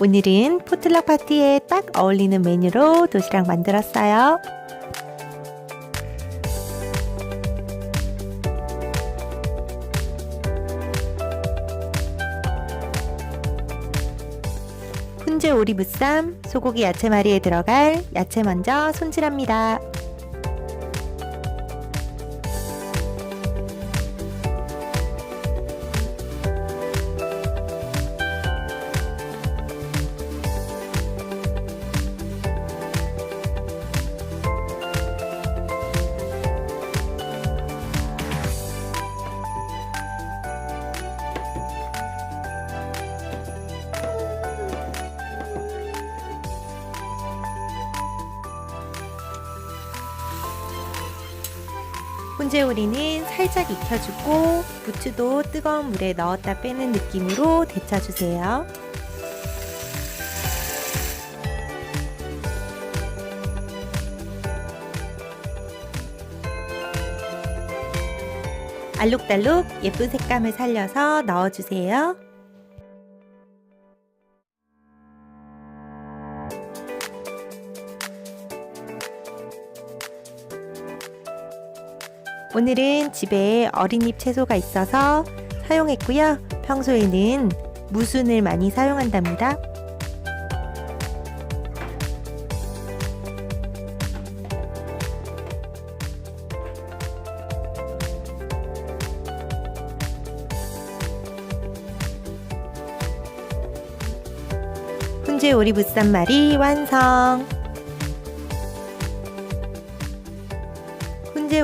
오늘은 포틀락 파티에 딱 어울리는 메뉴로 도시락 만들었어요. 훈제 오리 무쌈, 소고기 야채말이에 들어갈 야채 먼저 손질합니다. 훈제오리는 살짝 익혀주고 부추도 뜨거운 물에 넣었다 빼는 느낌으로 데쳐주세요. 알록달록 예쁜 색감을 살려서 넣어주세요. 오늘은 집에 어린잎 채소가 있어서 사용했고요. 평소에는 무순을 많이 사용한답니다. 훈제 오리 무쌈말이 완성!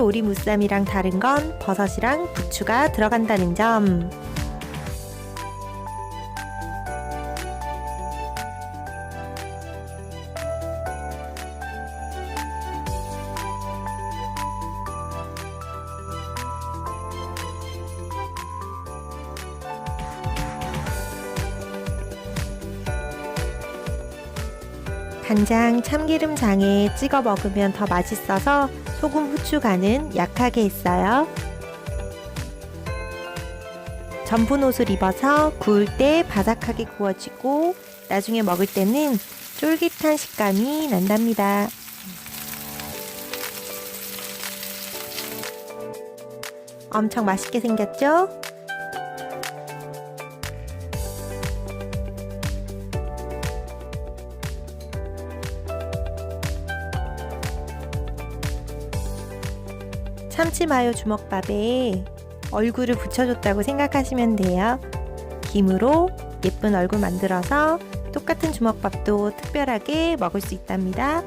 오리 무쌈이랑 다른 건 버섯이랑 부추가 들어간다는 점. 간장, 참기름 장에 찍어 먹으면 더 맛있어서 소금, 후추 간은 약하게 했어요. 전분 옷을 입어서 구울 때 바삭하게 구워지고 나중에 먹을 때는 쫄깃한 식감이 난답니다. 엄청 맛있게 생겼죠? 참치 마요 주먹밥에 얼굴을 붙여줬다고 생각하시면 돼요. 김으로 예쁜 얼굴 만들어서 똑같은 주먹밥도 특별하게 먹을 수 있답니다.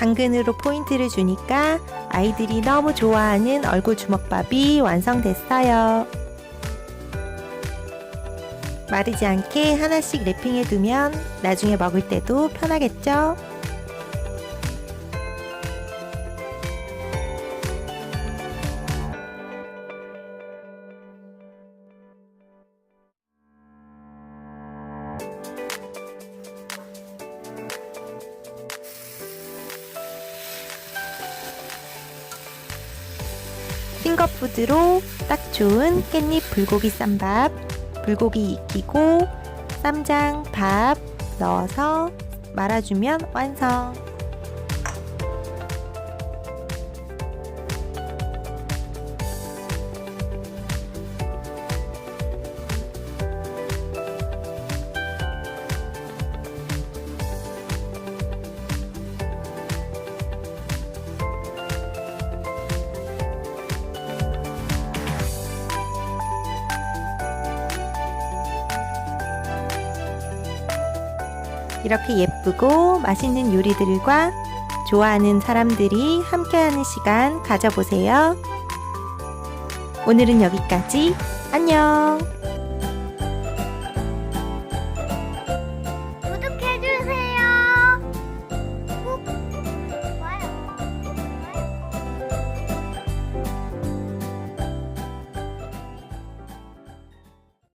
당근으로 포인트를 주니까 아이들이 너무 좋아하는 얼굴 주먹밥이 완성됐어요. 마르지 않게 하나씩 랩핑해 두면 나중에 먹을 때도 편하겠죠? 핑거푸드로 딱 좋은 깻잎 불고기 쌈밥, 불고기 익히고 쌈장, 밥 넣어서 말아주면 완성. 이렇게 예쁘고 맛있는 요리들과 좋아하는 사람들이 함께하는 시간 가져보세요. 오늘은 여기까지. 안녕!